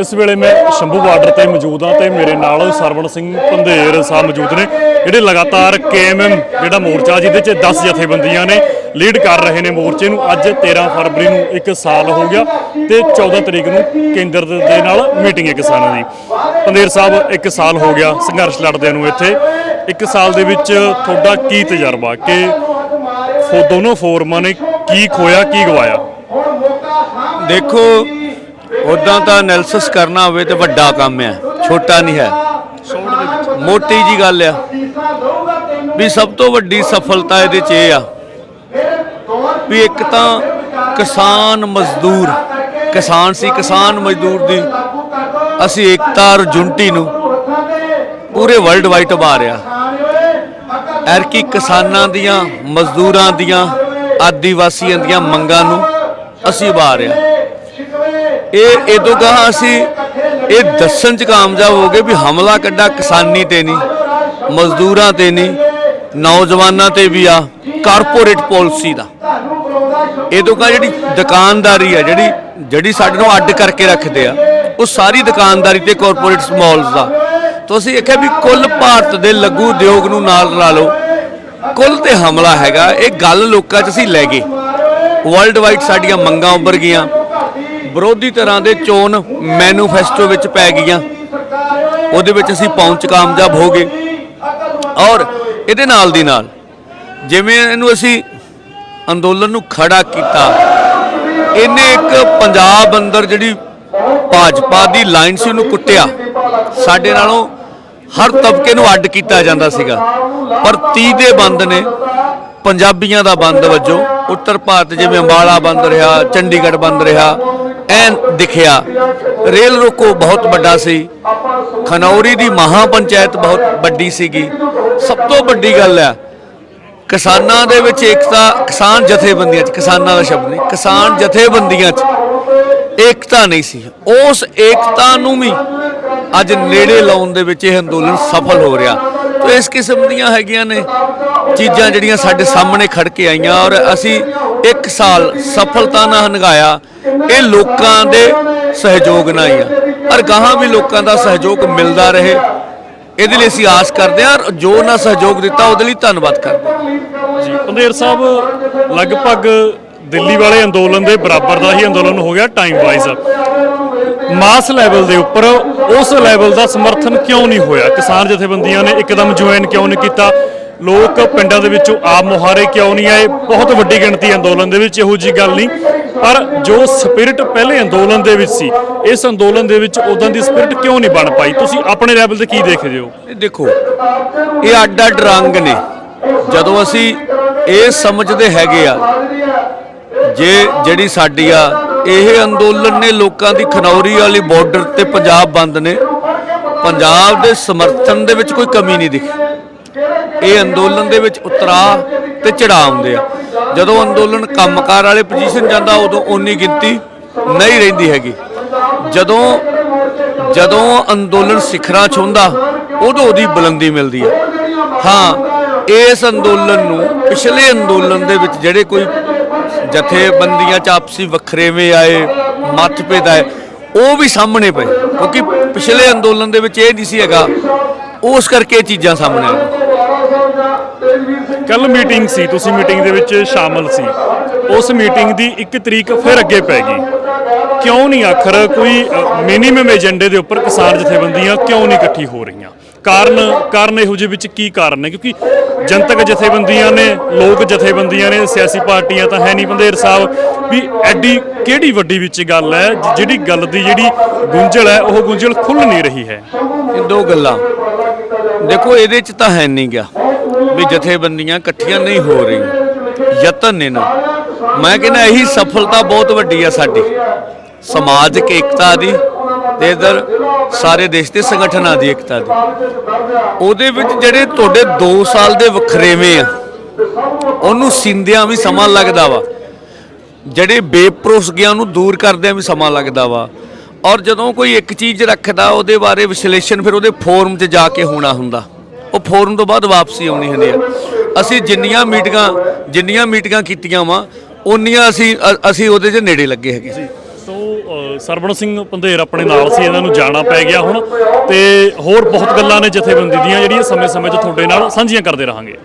ਇਸ ਵੇਲੇ ਮੈਂ ਸ਼ੰਭੂ ਬਾਰਡਰ ਤੇ ਮੌਜੂਦ ਹਾਂ ਤੇ ਮੇਰੇ ਨਾਲ ਸਰਵਣ ਸਿੰਘ ਪੰਧੇਰ ਸਾਹਿਬ ਮੌਜੂਦ ਨੇ, ਜਿਹੜੇ ਲਗਾਤਾਰ ਕੇਐਮਐਮ ਜਿਹੜਾ ਮੋਰਚਾ ਜਿਹਦੇ 'ਚ 10 ਜਥੇਬੰਦੀਆਂ ਨੇ ਲੀਡ ਕਰ ਰਹੇ ਨੇ ਮੋਰਚੇ ਨੂੰ, ਅੱਜ 13 ਫਰਵਰੀ ਨੂੰ ਇੱਕ ਸਾਲ ਹੋ ਗਿਆ ਤੇ 14 ਤਰੀਕ ਨੂੰ ਕੇਂਦਰ ਦੇ ਨਾਲ ਮੀਟਿੰਗ ਹੈ ਕਿਸਾਨਾਂ ਦੀ। ਪੰਧੇਰ ਸਾਹਿਬ, ਇੱਕ ਸਾਲ ਹੋ ਗਿਆ ਸੰਘਰਸ਼ ਲੜਦਿਆਂ ਨੂੰ ਇੱਥੇ। ਇੱਕ ਸਾਲ ਦੇ ਵਿੱਚ ਤੁਹਾਡਾ ਕੀ ਤਜਰਬਾ? ਕਿ ਫੋ ਦੋਨੋਂ ਫੋਰਮਾਂ ਨੇ ਕੀ ਖੋਇਆ, ਕੀ ਗਵਾਇਆ? ਦੇਖੋ ਉਦਾਂ ਤਾਂ ਐਨਾਲਿਸਿਸ ਕਰਨਾ ਹੋਵੇ ਤੇ ਵੱਡਾ ਕੰਮ ਹੈ, ਛੋਟਾ ਨਹੀਂ ਹੈ। ਮੋਟੀ ਜੀ ਗੱਲ ਆ ਵੀ ਸਭ ਤੋਂ ਵੱਡੀ ਸਫਲਤਾ ਇਹਦੇ 'ਚ ਇਹ ਆ ਵੀ ਇੱਕ ਤਾਂ ਕਿਸਾਨ ਮਜ਼ਦੂਰ, ਕਿਸਾਨ ਸੀ, ਕਿਸਾਨ ਮਜ਼ਦੂਰ ਦੀ ਅਸੀਂ ਏਕਤਾ ਔਰ ਜੁਨਟੀ ਨੂੰ ਪੂਰੇ ਵਰਲਡ ਵਾਈਡ ਉਭਾਰਿਆ ਐਰਕੀ ਕਿਸਾਨਾਂ ਦੀਆਂ, ਮਜ਼ਦੂਰਾਂ ਦੀਆਂ, ਆਦੀਵਾਸੀਆਂ ਦੀਆਂ ਮੰਗਾਂ ਨੂੰ ਅਸੀਂ ਉਭਾਰਿਆ ਇਹ ਇਦੋਂ ਗਾਹਾਂ ਅਸੀਂ ਇਹ ਦੱਸਣ ਚ ਕਾਮਯਾਬ ਹੋ ਗਏ ਵੀ ਹਮਲਾ ਕੱਢਾ ਕਿਸਾਨੀ ਤੇ ਨਹੀਂ, ਮਜ਼ਦੂਰਾਂ ਤੇ ਨਹੀਂ, ਨੌਜਵਾਨਾਂ ਤੇ ਵੀ ਆ ਕਾਰਪੋਰੇਟ ਪਾਲਿਸੀ ਦਾ। ਇਦੋਂ ਕਾ ਜਿਹੜੀ ਦੁਕਾਨਦਾਰੀ ਆ, ਜਿਹੜੀ ਜਿਹੜੀ ਸਾਡੇ ਨੂੰ ਅੱਡ ਕਰਕੇ ਰੱਖਦੇ ਆ, ਉਹ ਸਾਰੀ ਦੁਕਾਨਦਾਰੀ ਤੇ ਕਾਰਪੋਰੇਟ ਸਮਾਲਸ ਦਾ। ਤੋਂ ਅਸੀਂ ਆਖਿਆ ਵੀ ਕੁੱਲ ਭਾਰਤ ਦੇ ਲਘੂ ਉਦਯੋਗ ਨੂੰ ਨਾਲ ਲਾ ਲਓ। ਕੁੱਲ ਤੇ ਹਮਲਾ ਹੈਗਾ, ਇਹ ਗੱਲ ਲੋਕਾਂ 'ਚ ਅਸੀਂ ਲੈ ਗਏ। ਵਰਲਡ ਵਾਈਡ ਸਾਡੀਆਂ ਮੰਗਾਂ ਉੱਭਰ ਗਈਆਂ। ਵਿਰੋਧੀ ਤਰ੍ਹਾਂ ਦੇ ਚੋਣ ਮੈਨੂਫੈਸਟੋ ਵਿੱਚ ਪੈ ਗਈਆਂ। ਉਹਦੇ ਵਿੱਚ ਅਸੀਂ ਪਹੁੰਚ ਕਾਮਯਾਬ ਹੋ ਗਏ। ਔਰ ਇਹਦੇ ਨਾਲ ਦੀ ਨਾਲ ਜਿਵੇਂ ਇਹਨੂੰ ਅਸੀਂ ਅੰਦੋਲਨ ਨੂੰ ਖੜਾ ਕੀਤਾ, ਇਹਨੇ ਇੱਕ ਪੰਜਾਬ ਅੰਦਰ ਜਿਹੜੀ ਭਾਜਪਾ ਦੀ ਲਾਈਨ ਸੀ ਉਹਨੂੰ ਕੁੱਟਿਆ। ਸਾਡੇ ਨਾਲੋਂ ਹਰ ਤਬਕੇ ਨੂੰ ਅੱਡ ਕੀਤਾ ਜਾਂਦਾ ਸੀਗਾ। ਪਰ 30 ਦੇ ਬੰਦ ਨੇ, ਪੰਜਾਬੀਆਂ ਦਾ ਬੰਦ ਵਜੋਂ ਉੱਤਰ ਭਾਰਤ ਜਿਵੇਂ ਅੰਬਾਲਾ ਬੰਦ ਰਿਹਾ, ਚੰਡੀਗੜ੍ਹ ਬੰਦ ਰਿਹਾ ਐਨ ਦਿਖਿਆ। ਰੇਲ ਰੋਕੋ ਬਹੁਤ ਵੱਡਾ ਸੀ। ਖਨੌਰੀ ਦੀ ਮਹਾ ਪੰਚਾਇਤ ਬਹੁਤ ਵੱਡੀ ਸੀਗੀ। ਸਭ ਤੋਂ ਵੱਡੀ ਗੱਲ ਹੈ, ਕਿਸਾਨਾਂ ਦੇ ਵਿੱਚ ਏਕਤਾ, ਕਿਸਾਨ ਜਥੇਬੰਦੀਆਂ 'ਚ, ਕਿਸਾਨਾਂ ਦਾ ਸ਼ਬਦ ਨਹੀਂ, ਕਿਸਾਨ ਜਥੇਬੰਦੀਆਂ 'ਚ ਏਕਤਾ ਨਹੀਂ ਸੀ। ਉਸ ਏਕਤਾ ਨੂੰ ਵੀ ਅੱਜ ਨੇੜੇ ਲਾਉਣ ਦੇ ਵਿੱਚ ਇਹ ਅੰਦੋਲਨ ਸਫਲ ਹੋ ਰਿਹਾ। ਤੇ ਇਸ ਕਿਸਮ ਦੀਆਂ ਹੈਗੀਆਂ ਨੇ ਚੀਜ਼ਾਂ ਜਿਹੜੀਆਂ ਸਾਡੇ ਸਾਹਮਣੇ ਖੜ ਕੇ ਆਈਆਂ ਔਰ ਅਸੀਂ ਇੱਕ ਸਾਲ ਸਫਲਤਾ ਨਾਲ ਹੰਗਾਇਆ ਇਹ ਲੋਕਾਂ ਦੇ ਸਹਿਯੋਗ ਨਾਲ ਹੀ ਆ। ਪਰ ਗਾਹਾਂ ਵੀ ਲੋਕਾਂ ਦਾ ਸਹਿਯੋਗ ਮਿਲਦਾ ਰਹੇ। ਇਹਦੇ ਲਈ ਅਸੀਂ ਆਸ ਕਰਦੇ ਹਾਂ ਜੋ ਨਾ ਸਹਿਯੋਗ ਦਿੱਤਾ, ਉਹਦੇ ਲਈ ਧੰਨਵਾਦ ਕਰਦੇ ਜੀ ਪੰਧੇਰ ਸਾਹਿਬ, ਲਗਭਗ ਦਿੱਲੀ ਵਾਲੇ ਅੰਦੋਲਨ ਦੇ ਬਰਾਬਰ ਦਾ ਹੀ ਅੰਦੋਲਨ ਹੋ ਗਿਆ ਟਾਈਮ ਵਾਈਜ਼ ਮਾਸ ਲੈਵਲ ਦੇ ਉੱਪਰ ਉਸ ਲੈਵਲ ਦਾ ਸਮਰਥਨ ਕਿਉਂ ਨਹੀਂ ਹੋਇਆ? ਕਿਸਾਨ ਜਥੇਬੰਦੀਆਂ ਨੇ ਇੱਕਦਮ ਜੁਆਇਨ ਕਿਉਂ ਨਹੀਂ ਕੀਤਾ? ਲੋਕ ਪਿੰਡਾਂ ਦੇ ਵਿੱਚੋਂ ਆਪ ਮੁਹਾਰੇ ਕਿਉਂ ਨਹੀਂ ਆਏ? ਬਹੁਤ ਵੱਡੀ ਗਿਣਤੀ ਅੰਦੋਲਨ ਦੇ ਵਿੱਚ ਇਹੋ ਜੀ ਗੱਲ ਨਹੀਂ। ਪਰ ਜੋ ਸਪਿਰਿਟ ਪਹਿਲੇ ਅੰਦੋਲਨ ਦੇ ਵਿੱਚ ਸੀ, ਇਸ ਅੰਦੋਲਨ ਦੇ ਵਿੱਚ ਉਦੋਂ ਦੀ ਸਪਿਰਿਟ ਕਿਉਂ ਨਹੀਂ ਬਣ ਪਾਈ? ਤੁਸੀਂ ਆਪਣੇ ਲੈਵਲ ਤੇ ਕੀ ਦੇਖਦੇ ਹੋ? ਇਹ ਦੇਖੋ, ਇਹ ਅੱਡ ਅੱਡ ਰੰਗ ਨੇ। ਜਦੋਂ ਅਸੀਂ ਇਹ ਸਮਝਦੇ ਹੈਗੇ ਆ, ਜੇ ਜਿਹੜੀ ਸਾਡੀ ਆ, ਇਹ ਅੰਦੋਲਨ ਨੇ ਲੋਕਾਂ ਦੀ ਖਨੌਰੀ ਵਾਲੀ ਬਾਰਡਰ ਤੇ ਪੰਜਾਬ ਬੰਦ ਨੇ। ਪੰਜਾਬ ਦੇ ਸਮਰਥਨ ਦੇ ਵਿੱਚ ਕੋਈ ਕਮੀ ਨਹੀਂ ਦਿਖੀ। ਇਹ ਅੰਦੋਲਨ ਦੇ ਵਿੱਚ ਉਤਰਾ ਤੇ ਚੜਾਅ ਆਉਂਦੇ ਆ। ਜਦੋਂ ਅੰਦੋਲਨ ਕੰਮਕਾਰ ਵਾਲੇ ਪੋਜੀਸ਼ਨ ਜਾਂਦਾ, ਉਦੋਂ ਓਨੀ ਗਿਣਤੀ ਨਹੀਂ ਰਹਿੰਦੀ ਹੈਗੀ। ਜਦੋਂ ਜਦੋਂ ਅੰਦੋਲਨ ਸਿਖਰਾਂ ਛੁੰਦਾ ਉਦੋਂ ਉਹਦੀ ਬੁਲੰਦੀ ਮਿਲਦੀ ਹੈ ਹਾਂ, ਇਸ ਅੰਦੋਲਨ ਨੂੰ ਪਿਛਲੇ ਅੰਦੋਲਨ ਦੇ ਵਿੱਚ ਜਿਹੜੇ ਕੋਈ ਜਥੇਬੰਦੀਆਂ ਚ ਆਪਸੀ ਵੱਖਰੇਵੇਂ ਆਏ, ਮਤਭੇਦ ਆਏ, ਉਹ ਵੀ ਸਾਹਮਣੇ ਪਏ। ਕਿਉਂਕਿ ਪਿਛਲੇ ਅੰਦੋਲਨ ਦੇ ਵਿੱਚ ਇਹ ਨਹੀਂ ਸੀ ਹੈਗਾ। ਉਸ ਕਰਕੇ ਇਹ ਚੀਜ਼ਾਂ ਸਾਹਮਣੇ ਆਈਆਂ। ਕੱਲ ਮੀਟਿੰਗ ਸੀ, ਤੁਸੀਂ ਮੀਟਿੰਗ ਦੇ ਵਿੱਚ ਸ਼ਾਮਲ ਸੀ। ਉਸ ਮੀਟਿੰਗ ਦੀ ਇੱਕ ਤਰੀਕ ਫਿਰ ਅੱਗੇ ਪੈ ਗਈ। ਕਿਉਂ ਨਹੀਂ ਆਖਰ ਕੋਈ ਮਿਨੀਮਮ ਏਜੰਡੇ ਦੇ ਉੱਪਰ ਕਿਸਾਨ ਜਥੇਬੰਦੀਆਂ ਕਿਉਂ ਨਹੀਂ ਇਕੱਠੀ ਹੋ ਰਹੀਆਂ? ਕਾਰਨ ਕਾਰਨ ਇਹੋ ਜਿਹੇ ਵਿੱਚ ਕੀ ਕਾਰਨ ਹੈ ਕਿਉਂਕਿ ਜਨਤਕ ਜਥੇਬੰਦੀਆਂ ਨੇ, ਲੋਕ ਜਥੇਬੰਦੀਆਂ ਨੇ, ਸਿਆਸੀ ਪਾਰਟੀਆਂ ਤਾਂ ਹੈ ਨਹੀਂ। ਬੰਦੇਰ ਸਾਹਿਬ, ਵੀ ਐਡੀ ਕਿਹੜੀ ਵੱਡੀ ਵਿੱਚ ਗੱਲ ਹੈ ਜਿਹੜੀ ਗੱਲ ਦੀ ਜਿਹੜੀ ਗੁੰਝਲ ਹੈ, ਉਹ ਗੁੰਝਲ ਖੁੱਲ ਨਹੀਂ ਰਹੀ ਹੈ। ਇਹ ਦੋ ਗੱਲਾਂ। ਦੇਖੋ, ਇਹਦੇ ਚ ਤਾਂ ਹੈ ਨਹੀਂ ਗਿਆ ਵੀ ਜਥੇਬੰਦੀਆਂ ਇਕੱਠੀਆਂ ਨਹੀਂ ਹੋ ਰਹੀਆਂ। ਯਤਨ ਨੇ ਨਾ। ਮੈਂ ਕਹਿੰਦਾ ਇਹੀ ਸਫਲਤਾ ਬਹੁਤ ਵੱਡੀ ਆ ਸਾਡੀ। ਸਮਾਜਿਕ ਏਕਤਾ ਦੀ ਤੇ ਇਧਰ ਸਾਰੇ ਦੇਸ਼ ਦੇ ਸੰਗਠਨਾਂ ਦੀ ਏਕਤਾ ਦੀ। ਉਹਦੇ ਵਿੱਚ ਜਿਹੜੇ ਤੁਹਾਡੇ 2 ਸਾਲ ਦੇ ਵਖਰੇਵੇਂ ਆ ਉਹਨੂੰ ਸਿੰਦਿਆਂ ਵੀ ਸਮਾਂ ਲੱਗਦਾ ਵਾ। ਜਿਹੜੇ ਬੇਪਰੋਸਗੀਆਂ ਨੂੰ ਦੂਰ ਕਰਦਿਆਂ ਵੀ ਸਮਾਂ ਲੱਗਦਾ ਵਾ। ਔਰ ਜਦੋਂ ਕੋਈ ਇੱਕ ਚੀਜ਼ ਰੱਖਦਾ ਉਹਦੇ ਬਾਰੇ ਵਿਸ਼ਲੇਸ਼ਣ ਫਿਰ ਉਹਦੇ ਫੋਰਮ 'ਚ ਜਾ ਕੇ ਹੋਣਾ ਹੁੰਦਾ। ਉਹ ਫੋਰਮ ਤੋਂ ਬਾਅਦ ਵਾਪਸੀ ਆਉਣੀ ਹੁੰਦੀ ਹੈ ਅਸੀਂ ਜਿੰਨੀਆਂ ਮੀਟਿੰਗਾਂ ਜਿੰਨੀਆਂ ਮੀਟਿੰਗਾਂ ਕੀਤੀਆਂ ਵਾ, ਉਨੀਆਂ ਅਸੀਂ ਅਸੀਂ ਉਹਦੇ 'ਚ ਨੇੜੇ ਲੱਗੇ ਹੈਗੇ ਸੋ। ਸਰਵਣ ਸਿੰਘ ਪੰਧੇਰ ਆਪਣੇ ਨਾਲ ਸੀ, ਇਹਨਾਂ ਨੂੰ ਜਾਣਾ ਪੈ ਗਿਆ ਹੁਣ। ਤੇ ਹੋਰ ਬਹੁਤ ਗੱਲਾਂ ਨੇ ਜਥੇਬੰਦੀ ਦੀਆਂ ਜਿਹੜੀਆਂ ਸਮੇਂ-ਸਮੇਂ 'ਚ ਤੁਹਾਡੇ ਨਾਲ ਸਾਂਝੀਆਂ ਕਰਦੇ ਰਹਾਂਗੇ।